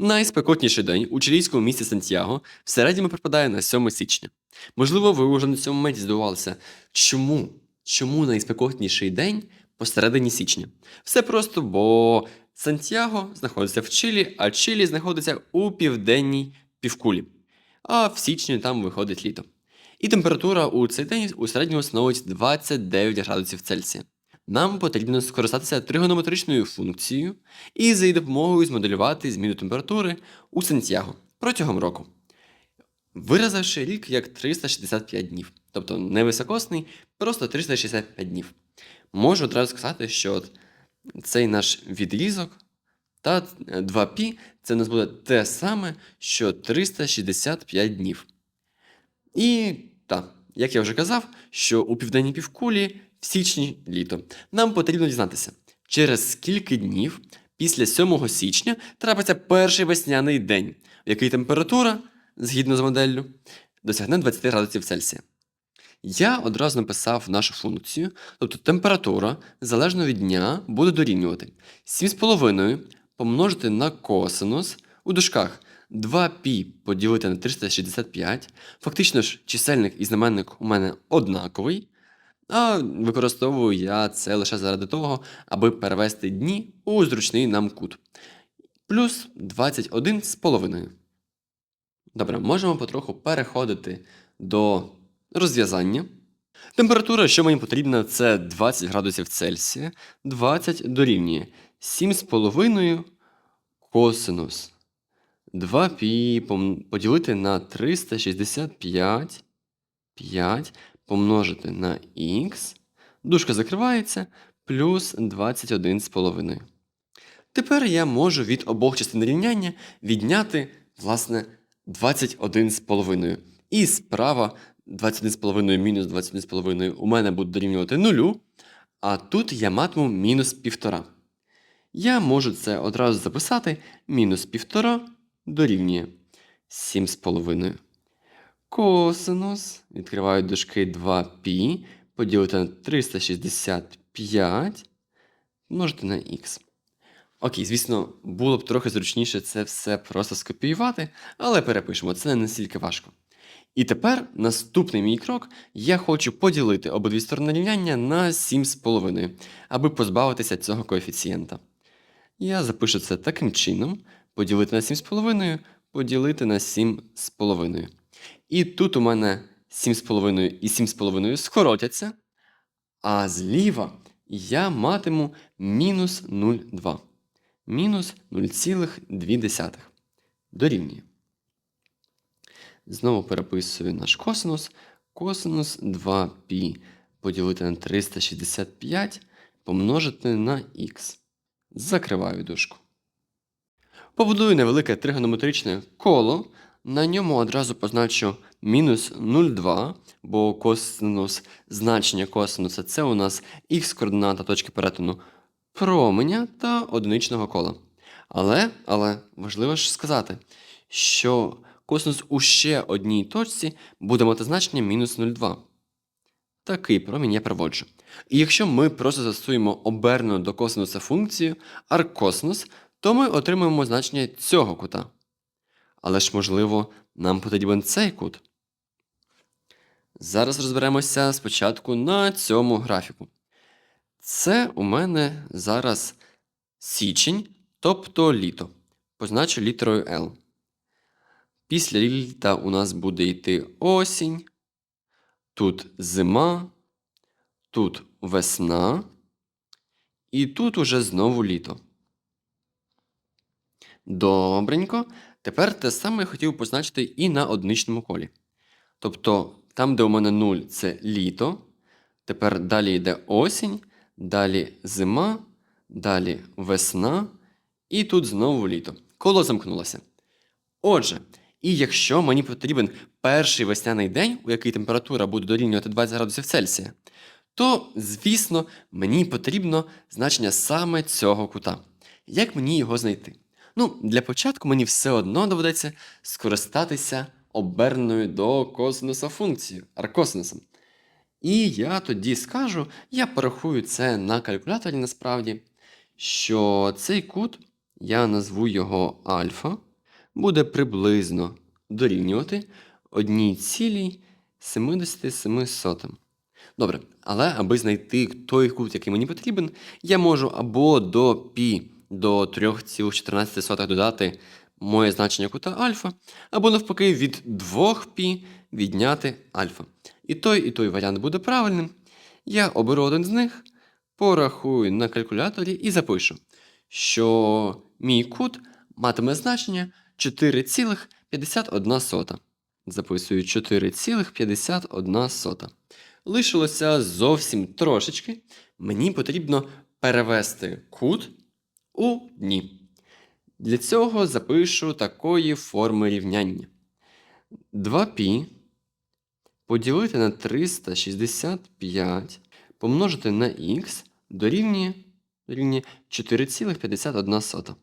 Найспекотніший день у чилійському місті Сантьяго в середньому припадає на 7 січня. Можливо, ви вже на цьому моменті здивувалися, чому? Чому найспекотніший день посередині січня? Все просто, бо Сантьяго знаходиться в Чилі, а Чилі знаходиться у південній півкулі. А в січні там виходить літо. І температура у цей день у середньому становить 29 градусів Цельсія. Нам потрібно скористатися тригонометричною функцією і за її допомогою змоделювати зміну температури у Сантьяго протягом року, виразивши рік як 365 днів. Тобто не високосний, просто 365 днів. Можу одразу сказати, що от цей наш відрізок та 2π це у нас буде те саме, що 365 днів. І так, як я вже казав, що у південній півкулі в січні літо. Нам потрібно дізнатися, через скільки днів після 7 січня трапиться перший весняний день, в який температура, згідно з моделлю, досягне 20 градусів Цельсія. Я одразу написав нашу функцію, тобто температура залежно від дня буде дорівнювати 7,5 помножити на косинус у дужках 2π поділити на 365. Фактично ж, чисельник і знаменник у мене однаковий, а використовую я це лише заради того, аби перевести дні у зручний нам кут. Плюс 21 з половиною. Добре, можемо потроху переходити до розв'язання. Температура, що мені потрібна, це 20 градусів Цельсія. 20 дорівнює 7,5 косинус 2π поділити на 365 5 помножити на х. Дужка закривається плюс 21,5. Тепер я можу від обох частин рівняння відняти, власне, 21,5. І справа 21,5 мінус 21,5 у мене буде дорівнювати нулю, а тут я матиму мінус 1,5. Я можу це одразу записати. Мінус 1,5 дорівнює 7,5. Косинус, відкриваю дужки 2π, поділити на 365, множити на х. Окей, звісно, було б трохи зручніше це все просто скопіювати, але перепишемо, це не настільки важко. І тепер наступний мій крок я хочу поділити обидві сторони рівняння на 7,5, аби позбавитися цього коефіцієнта. Я запишу це таким чином: поділити на 7,5, поділити на 7,5. І тут у мене 7,5 і 7,5 скоротяться, а зліва я матиму мінус 0,2. Мінус 0,2. Дорівнює. Знову переписую наш косинус. Косинус 2π поділити на 365 помножити на х. Закриваю дужку. Побудую невелике тригонометричне коло. На ньому одразу позначу мінус 0,2, бо косинус, значення косинуса це у нас х координата точки перетину променя та одиничного кола. Але, але важливо ж сказати, що косинус у ще одній точці буде мати значення мінус 0,2. Такий промінь я проводжу. І якщо ми просто застосуємо обернену до косинуса функцію аркосинус, то ми отримаємо значення цього кута. Але ж, можливо, нам потрібен цей кут. Зараз розберемося спочатку на цьому графіку. Це у мене зараз січень, тобто літо. Позначу літерою L. Після літа у нас буде йти осінь, тут зима, тут весна, і тут уже знову літо. Добренько. Тепер те саме я хотів позначити і на одиничному колі. Тобто, там, де у мене 0, це літо. Тепер далі йде осінь, далі зима, далі весна, і тут знову літо. Коло замкнулося. Отже, і якщо мені потрібен перший весняний день, у який температура буде дорівнювати 20 градусів Цельсія, то, звісно, мені потрібно значення саме цього кута. Як мені його знайти? Ну, для початку мені все одно доведеться скористатися оберненою до косинуса функцією, аркосинусом. І я тоді скажу, я порахую це на калькуляторі насправді, що цей кут я назву його альфа. буде приблизно дорівнювати 1,77. Добре, але аби знайти той кут, який мені потрібен, я можу або до π до 3,14 додати моє значення кута альфа, або навпаки від 2π відняти альфа. І той, і той варіант буде правильним. Я оберу один з них, порахую на калькуляторі і запишу, що мій кут матиме значення 4,51. Записую 4,51. Лишилося зовсім трошечки. Мені потрібно перевести кут у дні. Для цього запишу такої форми рівняння. 2π поділити на 365 помножити на х дорівнює, дорівнює 4,51.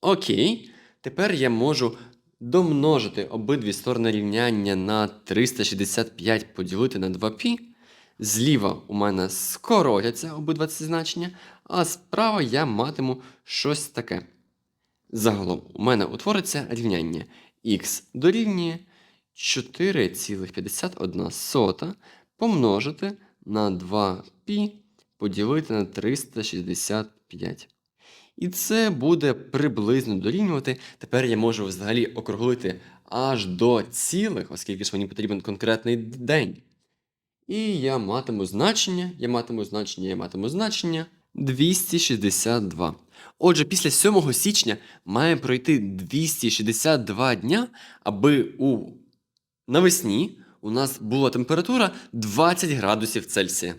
Окей, тепер я можу домножити обидві сторони рівняння на 365 поділити на 2π. Зліва у мене скоротяться обидва ці значення, а справа я матиму щось таке. Загалом у мене утвориться рівняння х дорівнює 4,51 помножити на 2π поділити на 365. І це буде приблизно дорівнювати. Тепер я можу взагалі округлити аж до цілих, оскільки ж мені потрібен конкретний день. І я матиму значення, я матиму значення, я матиму значення 262. Отже, після 7 січня має пройти 262 дня, аби у навесні у нас була температура 20 градусів Цельсія.